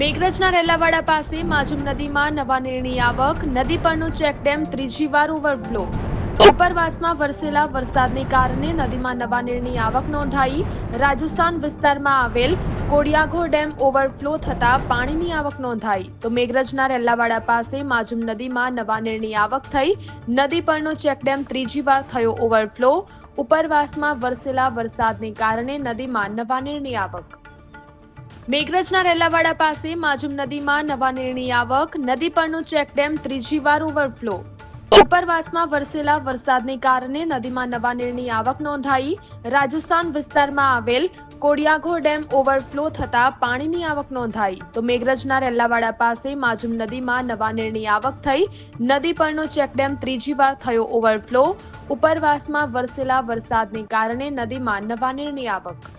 મેઘરજના રેલાવાડા પાસે માજુમ નદીમાં નવા નીરની આવક, નદી પરનું ચેકડેમ ત્રીજી વાર ઓવરફ્લો. ઉપરવાસમાં વરસેલા વરસાદને કારણે નદીમાં નવા નીરની આવક નોંધાઈ. રાજસ્થાન વિસ્તારમાં આવેલ કોડિયાઘો ડેમ ઓવરફ્લો થતા પાણીની આવક નોંધાઈ. તો મેઘરજના રેલાવાડા પાસે માજુમ નદીમાં નવા નીરની આવક થઈ. નદી પરનો ચેકડેમ ત્રીજી વાર થયો ઓવરફ્લો. ઉપરવાસમાં વરસેલા વરસાદને કારણે નદીમાં નવા નીરની આવક. મેઘરજના રેલાવાડા પાસે માજુમ નદીમાં નવા નીરની આવક, નદી પરનું ચેકડેમ ત્રીજી વાર ઓવરફ્લો. ઉપરવાસમાં વરસેલા વરસાદને કારણે નદીમાં નવા નીરની આવક નોંધાઈ. રાજસ્થાન વિસ્તારમાં આવેલ કોડિયાઘો ડેમ ઓવરફ્લો થતા પાણીની આવક નોંધાઈ. તો મેઘરજના રેલાવાડા પાસે માજુમ નદીમાં નવા નીરની આવક થઈ. નદી પરનો ચેકડેમ ત્રીજી વાર થયો ઓવરફ્લો. ઉપરવાસમાં વરસેલા વરસાદને કારણે નદીમાં નવા નીરની આવક.